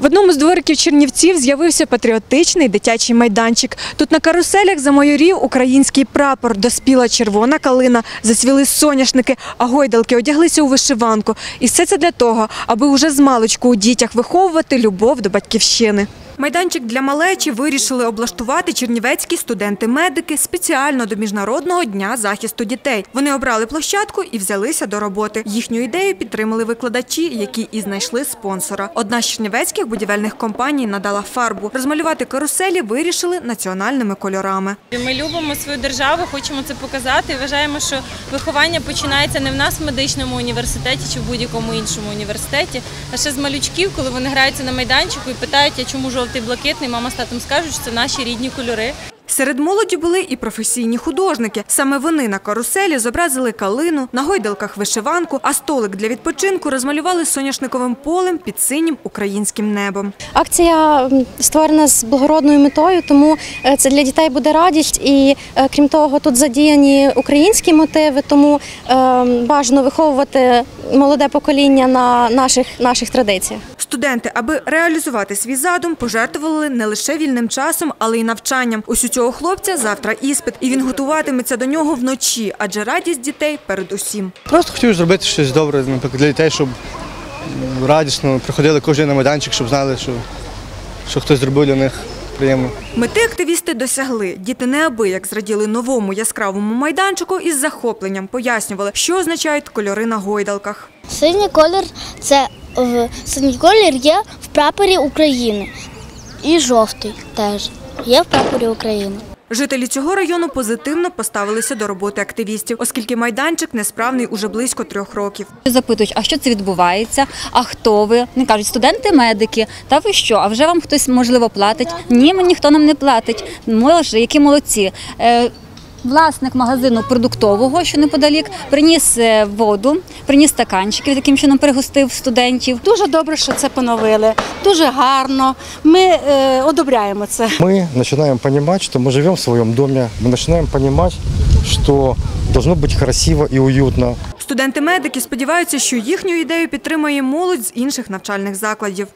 В одному з двориків Чернівців з'явився патріотичний дитячий майданчик. Тут на каруселях замайорів український прапор, доспіла червона калина, засвіли соняшники, а гойдалки одяглися у вишиванку. І все це для того, аби уже з маличку у дітях виховувати любов до батьківщини. Майданчик для малечі вирішили облаштувати чернівецькі студенти-медики спеціально до Міжнародного дня захисту дітей. Вони обрали площадку і взялися до роботи. Їхню ідею підтримали викладачі, які і знайшли спонсора. Одна з чернівецьких будівельних компаній надала фарбу. Розмалювати каруселі вирішили національними кольорами. Ми любимо свою державу, хочемо це показати. Вважаємо, що виховання починається не в нас в медичному університеті чи в будь-якому іншому університеті, а ще з малючків, коли вони граються на майданчику і питають, а чому жовтий блакитний. Мама з татом скажуть, що це наші рідні кольори. Серед молоді були і професійні художники. Саме вони на каруселі зобразили калину, на гойдалках вишиванку, а столик для відпочинку розмалювали соняшниковим полем під синім українським небом. Акція створена з благородною метою, тому е, це для дітей буде радість. І е, крім того, тут задіяні українські мотиви, тому е, бажано виховувати молоде покоління на наших, наших традиціях. Студенти, аби реалізувати свій задум, пожертвували не лише вільним часом, але й навчанням. Ось у цього хлопця завтра іспит, і він готуватиметься до нього вночі, адже радість дітей передусім. Просто хотів зробити щось добре, наприклад, для дітей, щоб радісно приходили кожен на майданчик, щоб знали, що, що хтось зробив для них приємно. Мети активісти досягли. Діти неабияк зраділи новому яскравому майданчику і з захопленням пояснювали, що означають кольори на гойдалках. Синій колір це в синій колір є в прапорі України. І жовтий теж є в прапорі України. Жителі цього району позитивно поставилися до роботи активістів, оскільки майданчик несправний уже близько трьох років. Запитують, а що це відбувається? А хто ви? Вони кажуть, студенти-медики. Та ви що? А вже вам хтось можливо платить? Ні, мені ніхто нам не платить. Може, які молодці. Е, Власник магазину продуктового, що неподалік, приніс е, воду, приніс стаканчики, таким чином пригостив студентів. Дуже добре, що це поновили. Дуже гарно. Ми е, одобряємо це. Мы начинаем понимать, что мы живем в своем доме, мы начинаем понимать, что должно быть красиво и уютно. Студенти-медики сподіваються, що їхню ідею підтримає молодь з інших навчальних закладів.